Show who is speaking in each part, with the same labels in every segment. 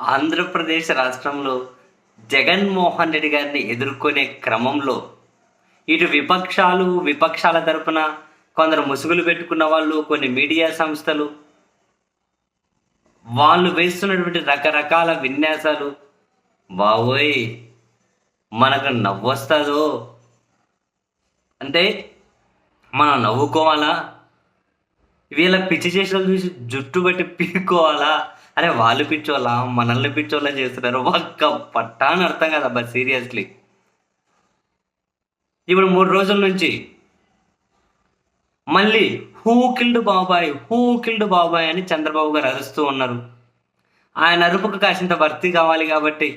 Speaker 1: ఆంధ్రప్రదేశ్ రాష్ట్రంలో జగన్మోహన్ రెడ్డి గారిని ఎదుర్కొనే క్రమంలో ఇటు విపక్షాలు విపక్షాల తరపున కొందరు ముసుగులు పెట్టుకున్న వాళ్ళు కొన్ని మీడియా సంస్థలు వాళ్ళు వేస్తున్నటువంటి రకరకాల విన్యాసాలు బావోయ్ మనకు నవ్వొస్తుందో? అంటే మనం నవ్వుకోవాలా? వీళ్ళ పిచ్చి చేసిన చూసి జుట్టు బట్టి పీక్కోవాలా? అరే వాళ్ళు పిచ్చోళ్ళ? మనల్ని పిచ్చోళ్ళని చేస్తున్నారు. ఒక్క పట్టా అని అర్థం కదబ్బా సీరియస్లీ ఇప్పుడు మూడు రోజుల నుంచి మళ్ళీ who killed babai who killed babai అని చంద్రబాబు గారు అరుస్తూ ఉన్నారు. ఆయన అరుపుకు కాసింత భర్తీ కావాలి కాబట్టి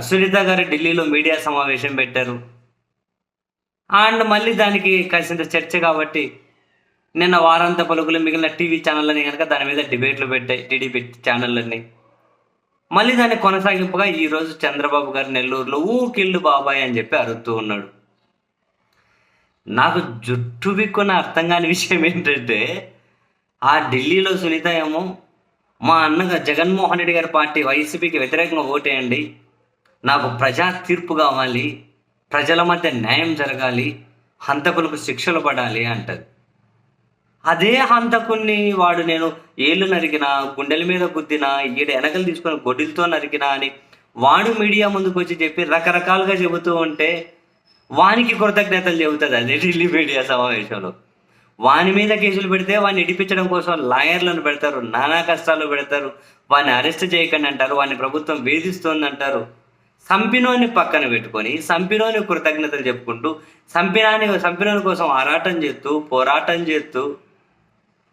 Speaker 1: సునీత గారు ఢిల్లీలో మీడియా సమావేశం పెట్టారు. అండ్ మళ్ళీ దానికి కాసింత చర్చ కాబట్టి నిన్న వారాంత పలుకులు మిగిలిన టీవీ ఛానళ్ళని కనుక దాని మీద డిబేట్లు పెట్టాయి టీడీపీ ఛానళ్ళని. మళ్ళీ దాన్ని కొనసాగింపుగా ఈరోజు చంద్రబాబు గారు నెల్లూరులో ఊకిళ్ళు బాబాయ్ అని చెప్పి అరుస్తూ ఉన్నాడు. నాకు జుట్టు బిక్కున్న అర్థం కాని విషయం ఏంటంటే ఆ ఢిల్లీలో సునీత ఏమో మా అన్నగా జగన్మోహన్ రెడ్డి గారి పార్టీ వైసీపీకి వ్యతిరేకంగా ఓటేయండి. నాకు ప్రజా తీర్పు కావాలి ప్రజల మధ్య న్యాయం జరగాలి హంతకులకు శిక్షలు పడాలి అంటది. అదే హంతకుణ్ణి వాడు నేను ఏళ్ళు నరికినా గుండెల మీద గుద్దినా ఈడ వెనకలు తీసుకొని గొడ్డిలతో నరికినా అని వాడు మీడియా ముందుకు వచ్చి చెప్పి రకరకాలుగా చెబుతూ ఉంటే వానికి కృతజ్ఞతలు చెబుతుంది అదే ఢిల్లీ మీడియా సమావేశంలో. వాని మీద కేసులు పెడితే వాడిని ఇడిపించడం కోసం లాయర్లను పెడతారు నానా కష్టాలు పెడతారు వాడిని అరెస్ట్ చేయకండి అంటారు వాడిని ప్రభుత్వం వేధిస్తోంది అంటారు సంపినోని పక్కన పెట్టుకొని సంపినోని కృతజ్ఞతలు చెప్పుకుంటూ సంపినాని సంపినోని కోసం ఆరాటం చేస్తూ పోరాటం చేస్తూ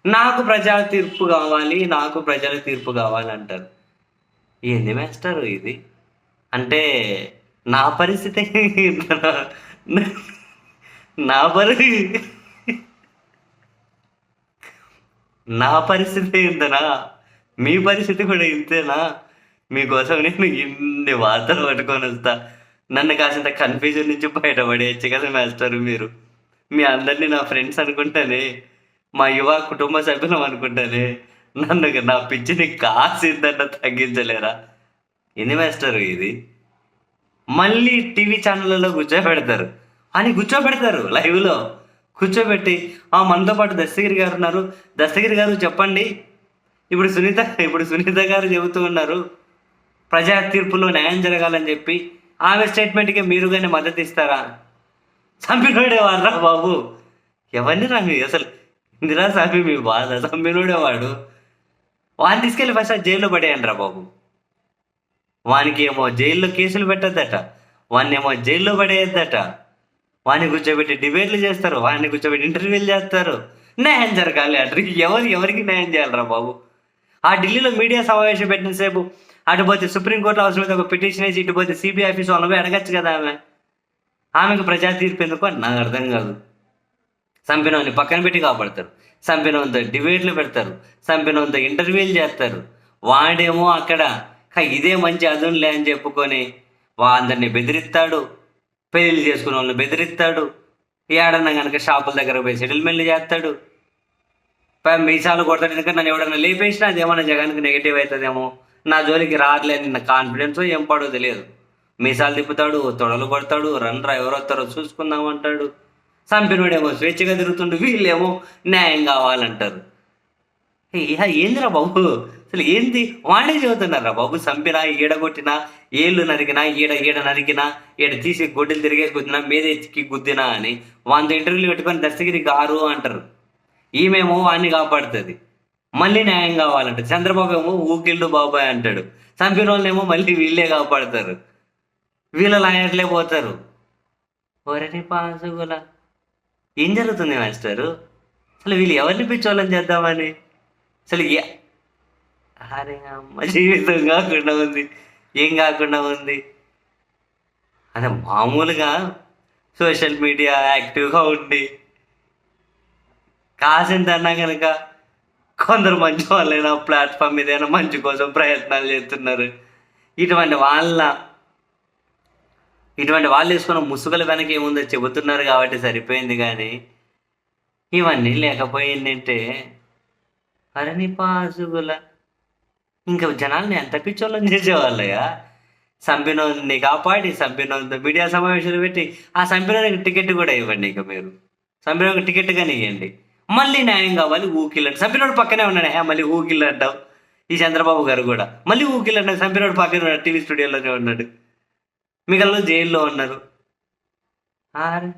Speaker 1: నాకు ప్రజా తీర్పు కావాలి నాకు ప్రజల తీర్పు కావాలి అంటారు ఏంది మాస్టర్ ఇది? అంటే నా పరిస్థితి నా పరి నా పరిస్థితి ఇంతనా మీ పరిస్థితి కూడా ఇంతేనా? మీకోసం నేను ఇన్ని వార్తలు పట్టుకొని వస్తా. నన్ను కాసింత కన్ఫ్యూజన్ నుంచి బయటపడేయచ్చు కదా మాస్టర్ మీరు. మీ అందరినీ నా ఫ్రెండ్స్ అనుకుంటేనే మా యువ కుటుంబ సభ్యులం అనుకుంటానే. నన్ను నా పిచ్చిని కాసిందన్న తగ్గించలేరా? ఎన్ని మాస్టర్ ఇది? మళ్ళీ టీవీ ఛానళ్ళలో కూర్చోబెడతారు. అని కూర్చోబెడతారు లైవ్లో. కూర్చోబెట్టి ఆ మనతో పాటు దస్తగిరి గారు ఉన్నారు. దస్తగిరి గారు చెప్పండి. ఇప్పుడు సునీత ఇప్పుడు సునీత గారు చెబుతూ ఉన్నారు. ప్రజా తీర్పులో న్యాయం జరగాలని చెప్పి ఆమె స్టేట్మెంట్కి మీరు కానీ మద్దతు ఇస్తారా? చంపినోడే వాడరా బాబు. ఎవరిని రా అసలు ఇందిరా స్వామి మీ బాధ చంపినోడే వాడు. వాడిని తీసుకెళ్ళి ఫస్ట్ ఆ జైల్లో పడేయండి రా బాబు. వానికి ఏమో జైల్లో కేసులు పెట్టద్దట. వాడిని ఏమో జైల్లో పడేయద్దట. వాడిని కూర్చోబెట్టి డిబేట్లు చేస్తారు వాడిని కూర్చోబెట్టి ఇంటర్వ్యూలు చేస్తారు. న్యాయం జరగాలి అటు ఎవరు ఎవరికి న్యాయం చేయాలరా బాబు? ఆ ఢిల్లీలో మీడియా సమావేశం పెట్టిన సేపు అటు పోతే సుప్రీంకోర్టులో అవసరమైతే ఒక పిటిషన్ వేసి ఇటు పోతే సిబిఐ ఆఫీస్ వాళ్ళని పోయి అడగచ్చు కదా ఆమె. ఆమెకు ప్రజా తీర్పు ఎందుకు నాకు అర్థం కాదు. సంపినోని పక్కన పెట్టి కాపాడతారు. సంపినోంతో డిబేట్లు పెడతారు. సంపినోంతో ఇంటర్వ్యూలు చేస్తారు. వాడేమో అక్కడ "హ, ఇదే మంచి అదునులే అని చెప్పుకొని వా అందరిని బెదిరిస్తాడు. పెళ్ళి చేసుకున్న వాళ్ళని బెదిరిస్తాడు. ఏడన్నా కనుక షాపుల దగ్గర పోయి సెటిల్మెంట్లు చేస్తాడు. మీసాలు కొడతాడు ఎందుకంటే నన్ను ఎవడన్నా లేపేసినా అదేమన్నా జగన్కి నెగిటివ్ అవుతుందేమో? నా జోలికి రావట్లేదు నా కాన్ఫిడెన్స్ ఏం పడో తెలియదు. మీసాలు తిప్పుతాడు తొడలు కొడతాడు రన్రా ఎవరు వస్తారో చూసుకుందాం అంటాడు. చంపినోడేమో స్వేచ్ఛగా తిరుగుతుండు వీళ్ళేమో న్యాయం కావాలంటారు. ఏందిరా బాబు? అసలు ఏంది? వాడే చదువుతున్నారా బాబు? చంపినా ఈడగొట్టినా ఏళ్ళు నరికినా ఈడ ఈడ నరికినా ఈడ తీసి గొడ్డలు తిరిగే గుద్దినా మీద ఎక్కి గుద్దినా అని వాళ్ళతో ఇంటర్వ్యూలు పెట్టుకొని దస్తగిరి గారు అంటారు. ఈమెమో వాడిని కాపాడుతుంది. మళ్ళీ న్యాయం కావాలంట చంద్రబాబు ఏమో ఊకిళ్ళు బాబాయ్ అంటాడు. చంపిన వాళ్ళేమో మళ్ళీ వీళ్ళే కాపాడతారు. వీళ్ళ లాయర్లే పోతారు. ఒరని పాసుగులా. ఏం జరుగుతుంది మాస్టరు? అసలు వీళ్ళు ఎవరిని పిచ్చోళ్ళని చేద్దామని? అసలు అరే అమ్మ జీవితం కాకుండా ఉంది. ఏం కాకుండా ఉంది? అదే మామూలుగా సోషల్ మీడియా యాక్టివ్గా ఉండి కాసింత అన్నా కనుక కొందరు మంచి వాళ్ళైనా ప్లాట్ఫామ్ మీద మంచి కోసం ప్రయత్నాలు చేస్తున్నారు. ఇటువంటి వాళ్ళ ఇటువంటి వాళ్ళు వేసుకున్న ముసుగుల వెనక ఏముందో చెబుతున్నారు కాబట్టి సరిపోయింది కానీ ఇవన్నీ లేకపోయిందంటే అరే నీ పాసుగుల. ఇంకా జనాల్ని ఎంత పిచ్చోళ్ళని చేసేవాళ్ళయ్యా? సంపినోని కాపాడి సంపినోని మీడియా సమావేశాలు పెట్టి ఆ సంపినోనికి టికెట్ కూడా ఇవ్వండి ఇక మీరు. సంపినోనికి టికెట్ కానీ ఇవ్వండి మళ్ళీ న్యాయం కావాలి ఊకిల్లండి సంపినోడు పక్కనే ఉన్నాడు. హే మళ్ళీ ఊకిల్ అంటావు ఈ చంద్రబాబు గారు కూడా. మళ్ళీ ఊకిల్ అంటావు సంపినోడు పక్కనే ఉన్నాడు టీవీ స్టూడియోలోనే ఉన్నాడు. మిగతా జైల్లో ఉన్నారు. ఆరే.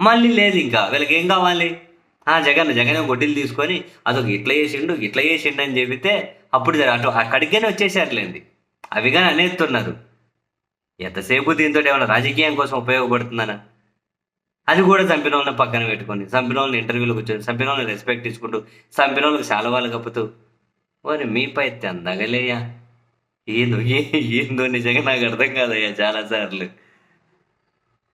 Speaker 1: మళ్ళీ లేదు ఇంకా. వీళ్ళకి ఏం కావాలి? ఆ జగన్ జగన్ గొడ్డలు తీసుకొని అదొక ఇట్లా చేసిండు ఇట్లా చేసిండు అని చెబితే అప్పుడు అటు అక్కడికైనా వచ్చేసారులేండి. అవి కానీ అనేస్తున్నారు ఎంతసేపు దీంతో ఏమైనా రాజకీయం కోసం ఉపయోగపడుతుందనా? అది కూడా చంపిన వాళ్ళని పక్కన పెట్టుకొని చంపిన వాళ్ళని ఇంటర్వ్యూలు కూర్చొని చంపిన వాళ్ళని రెస్పెక్ట్ ఇచ్చుకుంటూ చంపిన వాళ్ళకి శాలవాలు కప్పుతూ. ఓరి మీపై తెందగలేయా? ఏందో ఏందో నిజంగా నాకు అర్థం కాదయ్యా చాలాసార్లు